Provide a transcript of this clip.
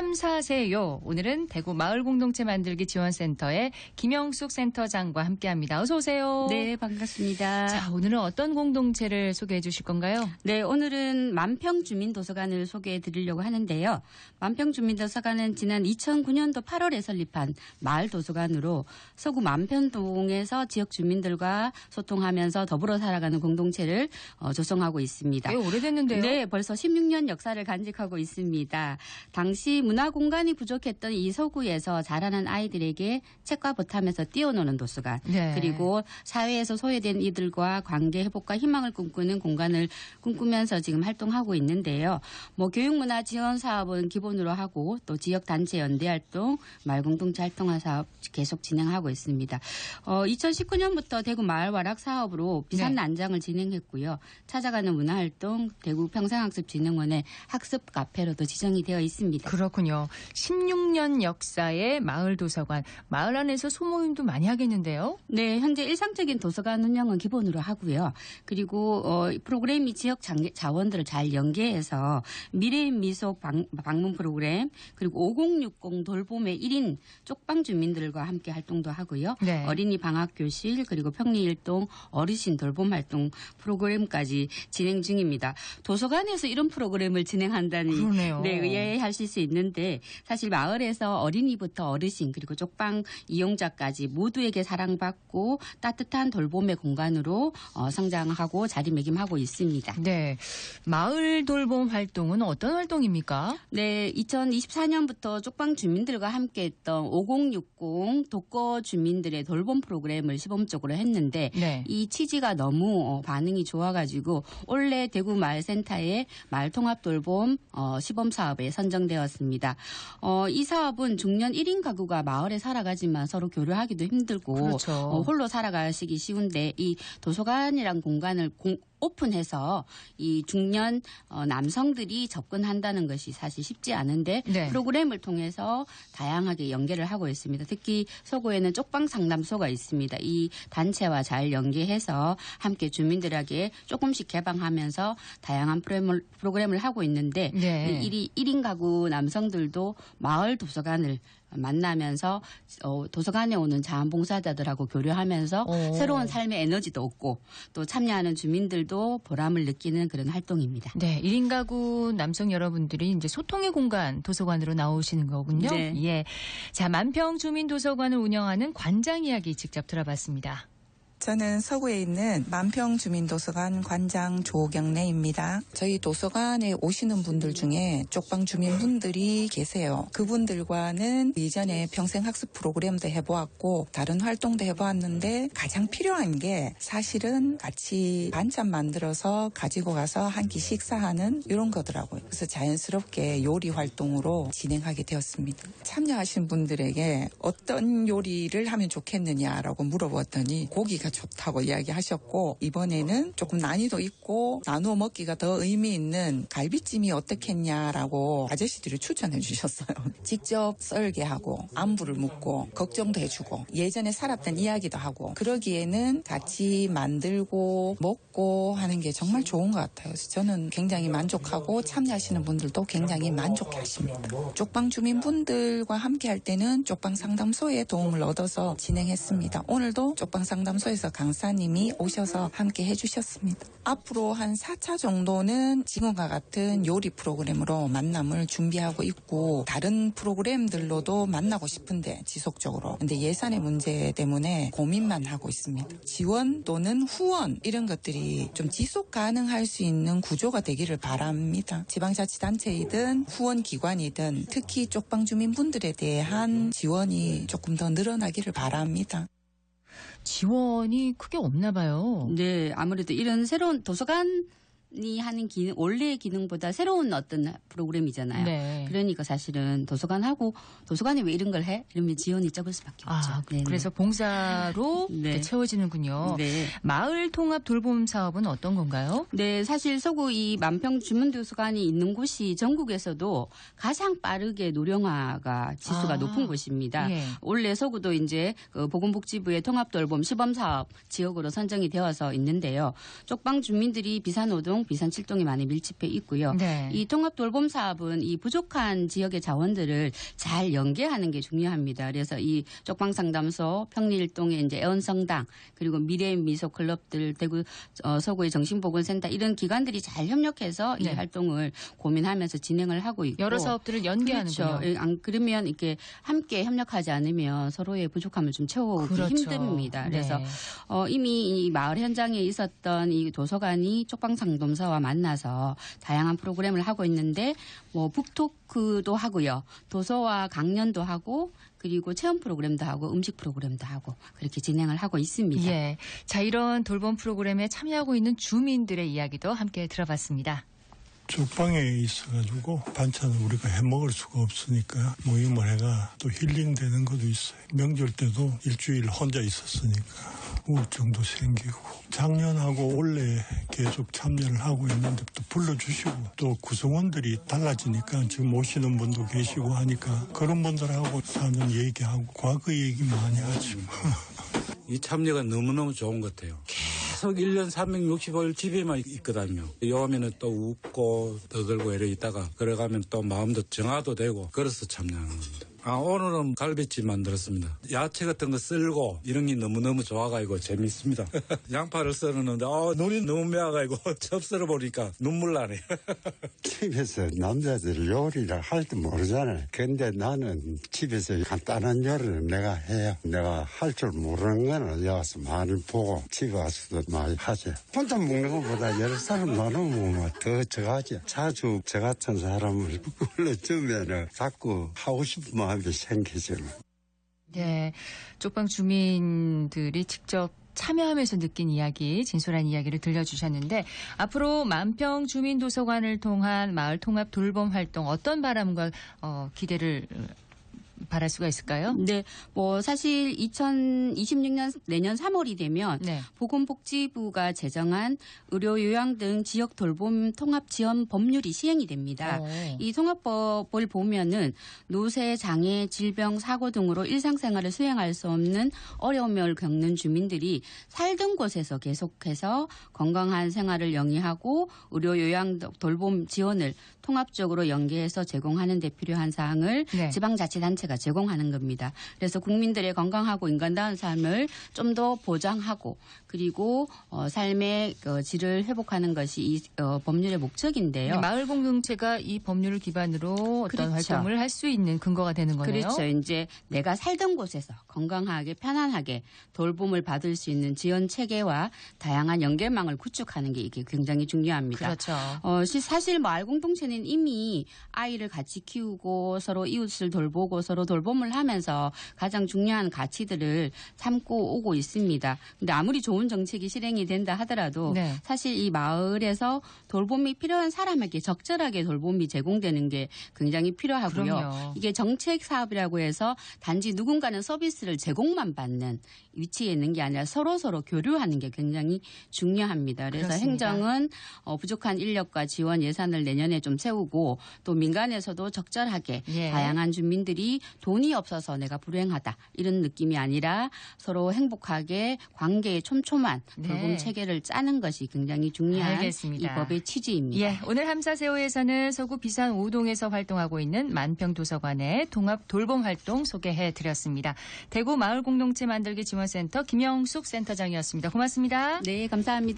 참사세요. 오늘은 대구 마을 공동체 만들기 지원센터의 김영숙 센터장과 함께합니다. 어서 오세요. 네, 반갑습니다. 자, 오늘은 어떤 공동체를 소개해 주실 건가요? 네, 오늘은 만평 주민 도서관을 소개해 드리려고 하는데요. 만평 주민 도서관은 지난 2009년도 8월에 설립한 마을 도서관으로 서구 만평동에서 지역 주민들과 소통하면서 더불어 살아가는 공동체를 어, 조성하고 있습니다. 꽤 오래됐는데요. 네, 벌써 16년 역사를 간직하고 있습니다. 당시 문화 공간이 부족했던 이 서구에서 자라는 아이들에게 책과 보탐에서 뛰어노는 도서관, 네. 그리고 사회에서 소외된 이들과 관계 회복과 희망을 꿈꾸는 공간을 꿈꾸면서 지금 활동하고 있는데요. 뭐 교육문화 지원 사업은 기본으로 하고 또 지역 단체 연대 활동, 마을 공동체 활동화 사업 계속 진행하고 있습니다. 어, 2019년부터 대구 마을 와락 사업으로 비산 네. 난장을 진행했고요. 찾아가는 문화 활동 대구 평생학습진흥원의 학습 카페로도 지정이 되어 있습니다. 그렇 군요. 16년 역사의 마을 도서관. 마을 안에서 소모임도 많이 하겠는데요. 네, 현재 일상적인 도서관 운영은 기본으로 하고요. 그리고 어, 이 프로그램이 지역 장- 자원들을 잘 연계해서 미래의 미소 방, 문 프로그램 그리고 5060 돌봄의 1인 쪽방 주민들과 함께 활동도 하고요. 네. 어린이 방학 교실 그리고 평리일동 어르신 돌봄 활동 프로그램까지 진행 중입니다. 도서관에서 이런 프로그램을 진행한다니 그러네요. 네, 의아해하실 수 있는 데 사실 마을에서 어린이부터 어르신 그리고 쪽방 이용자까지 모두에게 사랑받고 따뜻한 돌봄의 공간으로 어, 성장하고 자리매김하고 있습니다. 네. 마을 돌봄 활동은 어떤 활동입니까? 네, 2024년부터 쪽방 주민들과 함께 했던 5060 독거 주민들의 돌봄 프로그램을 시범적으로 했는데 네. 이 취지가 너무 어, 반응이 좋아가지고 올해 대구 마을센터의 마을통합 돌봄 어, 시범 사업에 선정되었습니다. 어, 이 사업은 중년 1인 가구가 마을에 살아가지만 서로 교류하기도 힘들고 그렇죠. 어, 홀로 살아가시기 쉬운데 이 도서관이란 공간을 공- 오픈해서 이 중년 어, 남성들이 접근한다는 것이 사실 쉽지 않은데 네. 프로그램을 통해서 다양하게 연계를 하고 있습니다. 특히 서구에는 쪽방 상담소가 있습니다. 이 단체와 잘 연계해서 함께 주민들에게 조금씩 개방하면서 다양한 프로그램을, 프로그램을 하고 있는데 네. 이 1인 가구 남성들도 마을 도서관을 만나면서 어, 도서관에 오는 자원봉사자들하고 교류하면서 오. 새로운 삶의 에너지도 얻고 또 참여하는 주민들도 보람을 느끼는 그런 활동입니다. 네, 1인 가구 남성 여러분들이 이제 소통의 공간 도서관으로 나오시는 거군요. 네. 예. 자, 만평 주민 도서관을 운영하는 관장 이야기 직접 들어봤습니다. 저는 서구에 있는 만평 주민도서관 관장 조경래입니다. 저희 도서관에 오시는 분들 중에 쪽방 주민분들이 계세요. 그분들과는 이전에 평생학습 프로그램도 해보았고 다른 활동도 해보았는데 가장 필요한 게 사실은 같이 반찬 만들어서 가지고 가서 한 끼 식사하는 이런 거더라고요. 그래서 자연스럽게 요리 활동으로 진행하게 되었습니다. 참여하신 분들에게 어떤 요리를 하면 좋겠느냐라고 물어봤더니 고기가 좋다고 이야기하셨고 이번에는 조금 난이도 있고 나누어 먹기가 더 의미 있는 갈비찜이 어떻겠냐라고 아저씨들이 추천해 주셨어요. 직접 썰게 하고 안부를 묻고 걱정도 해주고 예전에 살았던 이야기도 하고 그러기에는 같이 만들고 먹고 하는 게 정말 좋은 것 같아요. 저는 굉장히 만족하고 참여하시는 분들도 굉장히 만족해 하십니다. 쪽방 주민분들과 함께 할 때는 쪽방 상담소의 도움을 얻어서 진행했습니다. 오늘도 쪽방 상담소에서 강사님이 오셔서 함께 해주셨습니다. 앞으로 한 4차 정도는 지금과 같은 요리 프로그램으로 만남을 준비하고 있고 다른 프로그램들로도 만나고 싶은데 지속적으로. 근데 예산의 문제 때문에 고민만 하고 있습니다. 지원 또는 후원 이런 것들이 좀 지속 가능할 수 있는 구조가 되기를 바랍니다. 지방자치단체이든 후원 기관이든 특히 쪽방 주민분들에 대한 지원이 조금 더 늘어나기를 바랍니다. 지원이 크게 없나 봐요. 네, 아무래도 이런 새로운 도서관 이 하는 기능 원래의 기능보다 새로운 어떤 프로그램이잖아요. 네. 그러니까 사실은 도서관하고 도서관이 왜 이런 걸 해? 이러면 지원이 적을 수밖에 없죠. 아, 네네. 그래서 봉사로 네. 채워지는군요. 네. 마을 통합 돌봄 사업은 어떤 건가요? 네, 사실 서구 이 만평 주민도서관이 있는 곳이 전국에서도 가장 빠르게 노령화가 지수가 아, 높은 곳입니다. 예. 원래 서구도 이제 그 보건복지부의 통합 돌봄 시범 사업 지역으로 선정이 되어서 있는데요. 쪽방 주민들이 비산 노동 활동, 비산 칠동이 많이 밀집해 있고요. 네. 이 통합 돌봄 사업은 이 부족한 지역의 자원들을 잘 연계하는 게 중요합니다. 그래서 이 쪽방 상담소, 평리일동의 이제 애원성당 그리고 미래 미소 클럽들, 대구 어, 서구의 정신보건센터 이런 기관들이 잘 협력해서 이 네. 활동을 고민하면서 진행을 하고 있고 여러 사업들을 연계하는군요. 그렇죠. 예, 안 그러면 이렇게 함께 협력하지 않으면 서로의 부족함을 좀 채우기 그렇죠. 힘듭니다. 그래서 네. 어, 이미 이 마을 현장에 있었던 이 도서관이 쪽방 상 dom사와 만나서 다양한 프로그램을 하고 있는데 뭐 북토크도 하고요. 도서와 강연도 하고 그리고 체험 프로그램도 하고 음식 프로그램도 하고 그렇게 진행을 하고 있습니다. 예. 자, 이런 돌봄 프로그램에 참여하고 있는 주민들의 이야기도 함께 들어봤습니다. 쪽방에 있어가지고 반찬을 우리가 해 먹을 수가 없으니까 모임을 해가 또 힐링되는 것도 있어요. 명절 때도 일주일 혼자 있었으니까 우울증도 생기고 작년하고 올해 계속 참여를 하고 있는데 또 불러주시고 또 구성원들이 달라지니까 지금 오시는 분도 계시고 하니까 그런 분들하고 사는 얘기하고 과거 얘기 많이 하죠. 이 참여가 너무너무 좋은 것 같아요. 계속 1년 365일 집에만 있거든요. 요하면은 또 웃고 떠들고 이래 있다가 그래가면 또 마음도 정화도 되고 그래서 참여하는 겁니다. 아, 오늘은 갈비찜 만들었습니다. 야채 같은 거 썰고 이런 게 너무너무 좋아가지고 재밌습니다. 양파를 썰었는데 아, 눈이 너무 매워가지고 첩 썰어 보니까 눈물 나네. 집에서 남자들 요리를 할 줄 모르잖아요. 근데 나는 집에서 간단한 요리를 내가 해요. 내가 할 줄 모르는 거는 여기서 많이 보고 집에 와서도 많이 하죠. 혼자 먹는 것보다 여러 사람 나눠 먹으면 더 저하죠. 자주 저 같은 사람을 불러주면 자꾸 하고 마 음이 생기죠. 네. 쪽방 주민들이 직접 참여하면서 느낀 이야기, 진솔한 이야기를 들려주셨는데 앞으로 만평 주민도서관을 통한 마을 통합 돌봄 활동 어떤 바람과 어, 기대를 어, 바랄 수가 있을까요? 네, 뭐 사실 2026년 내년 3월이 되면 네. 보건복지부가 제정한 의료 요양 등 지역 돌봄 통합 지원 법률이 시행이 됩니다. 어. 이 통합법을 보면은 노쇠, 장애, 질병, 사고 등으로 일상생활을 수행할 수 없는 어려움을 겪는 주민들이 살던 곳에서 계속해서 건강한 생활을 영위하고 의료 요양 돌봄 지원을 통합적으로 연계해서 제공하는 데 필요한 사항을 네. 지방자치단체가 제공하는 겁니다. 그래서 국민들의 건강하고 인간다운 삶을 좀 더 보장하고 그리고 어, 삶의 그 질을 회복하는 것이 이 어, 법률의 목적인데요. 마을 공동체가 이 법률을 기반으로 어떤 그렇죠. 활동을 할 수 있는 근거가 되는 거네요. 그렇죠. 이제 내가 살던 곳에서 건강하게 편안하게 돌봄을 받을 수 있는 지원 체계와 다양한 연결망을 구축하는 게 이게 굉장히 중요합니다. 그렇죠. 어, 시- 사실 마을 공동체는 이미 아이를 같이 키우고 서로 이웃을 돌보고 서로 돌봄을 하면서 가장 중요한 가치들을 삼고 오고 있습니다. 근데 아무리 좋은 정책이 실행이 된다 하더라도 네. 사실 이 마을에서 돌봄이 필요한 사람에게 적절하게 돌봄이 제공되는 게 굉장히 필요하고요. 그럼요. 이게 정책 사업이라고 해서 단지 누군가는 서비스를 제공만 받는 위치에 있는 게 아니라 서로 서로 교류하는 게 굉장히 중요합니다. 그래서 그렇습니다. 행정은 어, 부족한 인력과 지원 예산을 내년에 좀 세우고 또 민간에서도 적절하게 예. 다양한 주민들이 돈이 없어서 내가 불행하다 이런 느낌이 아니라 서로 행복하게 관계에 촘촘한 네. 돌봄 체계를 짜는 것이 굉장히 중요한 알겠습니다. 이 법의 취지입니다. 예, 오늘 함사세호에서는 서구 비산 오동에서 활동하고 있는 만평 도서관의 통합 돌봄 활동 소개해 드렸습니다. 대구 마을 공동체 만들기 지원센터 김영숙 센터장이었습니다. 고맙습니다. 네, 감사합니다.